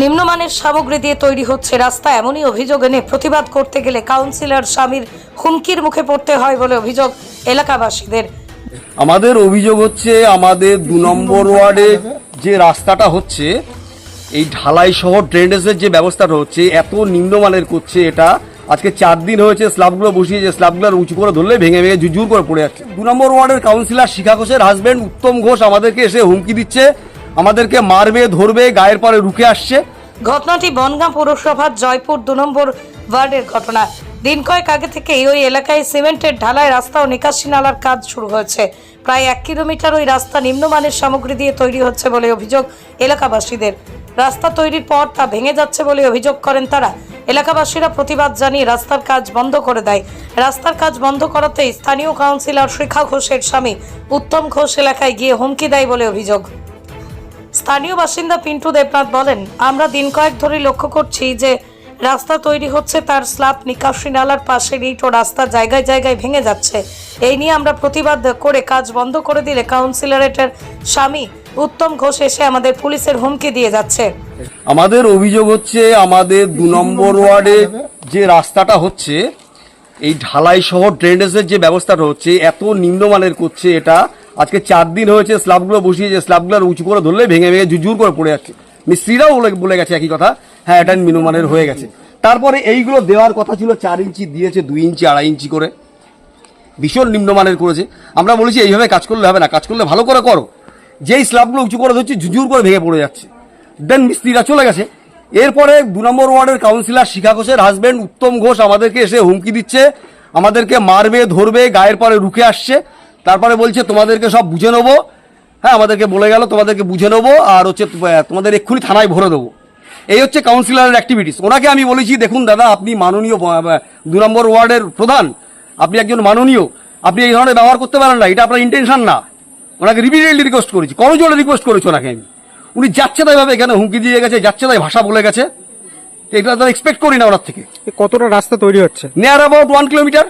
নিম্নমানের সামগ্রী দিয়ে তৈরি হচ্ছে রাস্তা। এমনই অভিযোগ এনে প্রতিবাদ করতে গেলে কাউন্সিলর স্বামীর হুমকির মুখে পড়তে হয় বলে অভিযোগ এলাকাবাসীদের। আমাদের অভিযোগ হচ্ছে, আমাদের দু নম্বর ওয়ার্ডে যে রাস্তাটা হচ্ছে, এই ঢালাই সহ ড্রেনেজের যে ব্যবস্থাটা হচ্ছে, এত নিম্নমানের করছে এটা। আজকে চার দিন হয়েছে স্ল্যাবগুলো বসিয়েছে স্ল্যাবগুলো উঁচু করে ধরলে ভেঙে ভেঙে ঝুরঝুর করে পড়ে যাচ্ছে। দু নম্বর ওয়ার্ডের কাউন্সিলর শিখা ঘোষের হাজব্যান্ড উত্তম ঘোষ আমাদেরকে এসে হুমকি দিচ্ছে। আমাদেরকে মারবে, ধরবে, গায়ের পরে রুখে আসছে। ঘটনাটি বনগাঁ পৌরসভার জয়পুর দু নম্বর ওয়ার্ডের ঘটনা। দিন কয়েক আগে থেকেই ওই এলাকায় সিমেন্টের ঢালাই রাস্তা ও নিকাশি নালার কাজ শুরু হয়েছে। প্রায় এক কিলোমিটার ওই রাস্তা নিম্নমানের সামগ্রী দিয়ে তৈরি হচ্ছে বলে অভিযোগ এলাকাবাসীদের। রাস্তা তৈরির পর তা ভেঙে যাচ্ছে বলে অভিযোগ করেন তারা। এলাকাবাসীরা প্রতিবাদ জানিয়ে রাস্তার কাজ বন্ধ করে দেয়। রাস্তার কাজ বন্ধ করাতেই স্থানীয় কাউন্সিলর শিখা ঘোষের স্বামী উত্তম ঘোষ এলাকায় গিয়ে হুমকি দেয় বলে অভিযোগ। স্থানীয় বাসিন্দা পিন্টু দেবনাথ বলেন, আমরা দিন কয়েক ধরে লক্ষ্য করছি যে রাস্তা তৈরি হচ্ছে, তার স্ল্যাব নিকাশি নালার পাশে ইট ও রাস্তা জায়গায় জায়গায় ভেঙে যাচ্ছে। এই নিয়ে আমরা প্রতিবাদ করে কাজ বন্ধ করে দিলে কাউন্সিলরেটের স্বামী উত্তম ঘোষ এসে আমাদের পুলিশের হুমকি দিয়ে যাচ্ছে। আমাদের অভিযোগ হচ্ছে, আমাদের দু নম্বর ওয়ার্ডে যে রাস্তাটা হচ্ছে, এই ঢালাই সহ ড্রেনেজের যে ব্যবস্থাটা হচ্ছে, এত নিম্নমানের করছে এটা। আজকে চার দিন হয়েছে, স্ল্যাবগুলো বসিয়েছে, স্ল্যাবগুলো উঁচু করে ধরলে ভেঙে ভেঙে ঝুরঝুর করে পড়ে যাচ্ছে। মিস্ত্রিরাও বলে- গেছে একই কথা হ্যাঁ এটা নিম্নমানের হয়ে গেছে। তারপরে এইগুলো দেওয়ার কথা ছিল, চার ইঞ্চি দিয়েছে, দুই ইঞ্চি, আড়াই ইঞ্চি করে। ভীষণ নিম্নমানের করেছে। আমরা বলেছি, এইভাবে কাজ করলে হবে না, কাজ করলে ভালো করে করো। যেই স্ল্যাবগুলো উঁচু করে ধরছে ঝুঝুর করে ভেঙে পড়ে যাচ্ছে। দেন মিস্ত্রিরা চলে গেছে। এরপরে দু নম্বর ওয়ার্ডের কাউন্সিলর শিখা ঘোষের হাজবেন্ড উত্তম ঘোষ আমাদেরকে এসে হুমকি দিচ্ছে, আমাদেরকে মারবে, ধরবে, গায়ের পরে রুখে আসছে। তারপরে বলছে তোমাদেরকে সব বুঝে নেব। হ্যাঁ আমাদেরকে বলে গেল তোমাদেরকে বুঝে নেব আর হচ্ছে তোমাদের এক্ষুনি থানায় ভরে দেবো। এই হচ্ছে কাউন্সিলরের অ্যাক্টিভিটিস ওনাকে আমি বলেছি দেখুন দাদা আপনি মাননীয় দু নম্বর ওয়ার্ডের প্রধান। আপনি একজন মাননীয়। আপনি এই ধরনের ব্যবহার করতে পারেন না এটা আপনার ইন্টেনশন না। ওনাকে রিপিটেডলি রিকোয়েস্ট করেছি করজোড়ে রিকোয়েস্ট করেছি ওনাকে আমি। উনি যাচ্ছে তাই ভাবে এখানে হুমকি দিয়ে গেছে যাচ্ছে তাই ভাষা বলে গেছে। এটা তো এক্সপেক্ট করি না ওনার থেকে। কতটা রাস্তা তৈরি হচ্ছে? নিয়ার অ্যাবাউট ওয়ান কিলোমিটার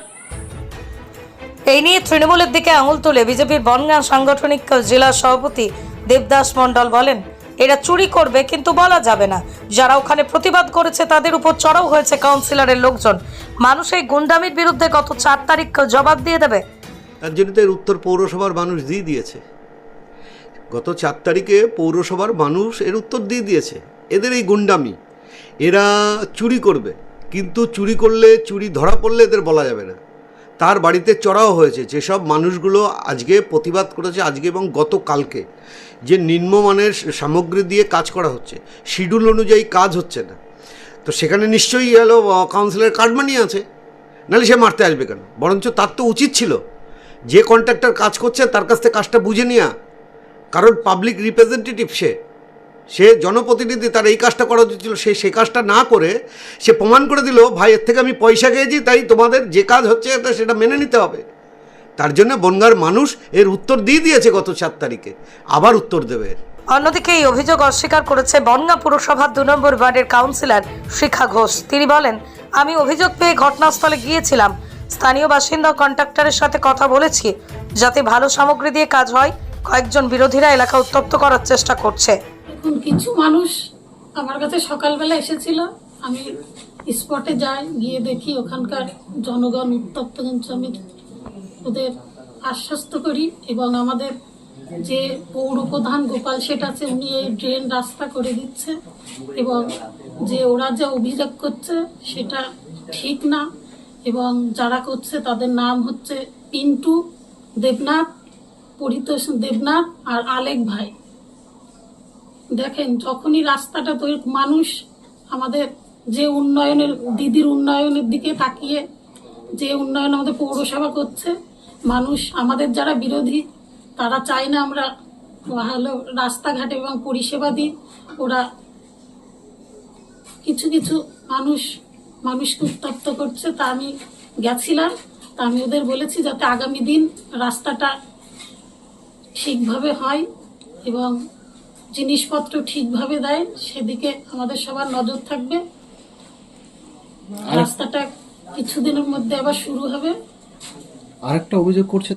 এই নিয়ে তৃণমূলের দিকে আঙুল তুলে বিজেপির বনগাঁ সাংগঠনিক জেলা সভাপতি দেবদাস মণ্ডল বলেন, এরা চুরি করবে কিন্তু বলা যাবে না। যারা ওখানে প্রতিবাদ করেছে তাদের উপর চড়াও হয়েছে কাউন্সিলরের লোকজন। মানুষ এই গুন্ডামির বিরুদ্ধে গত চার তারিখ জবাব দিয়ে দেবে। তার জন্য এর উত্তর পৌরসভার মানুষ দিয়ে দিয়েছে। গত চার তারিখে পৌরসভার মানুষ এর উত্তর দিয়ে দিয়েছে, এদের এই গুন্ডামি। এরা চুরি করবে, কিন্তু চুরি করলে, চুরি ধরা পড়লে এদের বলা যাবে না। তার বাড়িতে চড়াও হয়েছে। যেসব মানুষগুলো আজকে প্রতিবাদ করেছে, আজকে এবং গতকালকে যে নিম্নমানের সামগ্রী দিয়ে কাজ করা হচ্ছে, শিডিউল অনুযায়ী কাজ হচ্ছে না। তো সেখানে নিশ্চয়ই হলো কাউন্সিলের কার্ড মানি আছে, নাহলে সে মারতে আসবে কেন? বরঞ্চ তার তো উচিত ছিল। যে কন্ট্রাক্টর কাজ করছে, তার কাছ থেকে কাজটা বুঝে নেওয়া কারণ পাবলিক রিপ্রেজেন্টেটিভ সে। সে জনপ্রতিনিধি তার এই কাজটা করা উচিত ছিল। সে সে কাজটা না করে সে প্রমাণ করে দিল, ভাই, এর থেকে আমি পয়সা খেয়েছি, তাই তোমাদের যে কাজ হচ্ছে এটা সেটা মেনে নিতে হবে। তার জন্য বনগার মানুষ এর উত্তর দিয়ে দিয়েছে গত সাত তারিখে। আবার উত্তর দেবে। অন্যদিকে এই অভিযোগ অস্বীকার করেছে বনগাঁ পুরসভার দু নম্বর ওয়ার্ডের কাউন্সিলর শিখা ঘোষ। তিনি বলেন, আমি অভিযোগ পেয়ে ঘটনাস্থলে গিয়েছিলাম। স্থানীয় বাসিন্দা কন্ট্রাক্টরের সাথে কথা বলেছি। যাতে ভালো সামগ্রী দিয়ে কাজ হয়, কয়েকজন বিরোধীরা এলাকা উত্তপ্ত করার চেষ্টা করছে। এখন কিছু মানুষ আমার কাছে সকালবেলা এসেছিল। আমি স্পটে যাই, গিয়ে দেখি ওখানকার জনগণ, উত্তপ্ত আমি ওদের আশ্বস্ত করি এবং আমাদের যে পৌর প্রধান গোপাল শেঠ আছে, উনি এই ড্রেন রাস্তা করে দিচ্ছে এবং যে ওরা যা অভিযোগ করছে সেটা ঠিক না এবং যারা করছে তাদের নাম হচ্ছে পিন্টু দেবনাথ, পরিতোষ দেবনাথ আর আলেক ভাই। দেখেন, যখনই রাস্তাটা তৈরি, মানুষ আমাদের যে উন্নয়নের, দিদির উন্নয়নের দিকে তাকিয়ে যে উন্নয়ন আমাদের পৌরসভা করছে, মানুষ, আমাদের যারা বিরোধী, তারা চায় না আমরা ভালো রাস্তাঘাট এবং পরিষেবা দিই। ওরা কিছু কিছু মানুষ, মানুষকে উত্তপ্ত করছে। তা আমি গেছিলাম, তা আমি ওদের বলেছি যাতে আগামী দিন রাস্তাটা ঠিকভাবে হয় এবং জিনিসপত্র ঠিকভাবে দেয় সেদিকে আমাদের সবার নজর থাকবে। রাস্তাটা কিছুদিনের মধ্যে আবার শুরু হবে। আরেকটা অভিযোগ করছে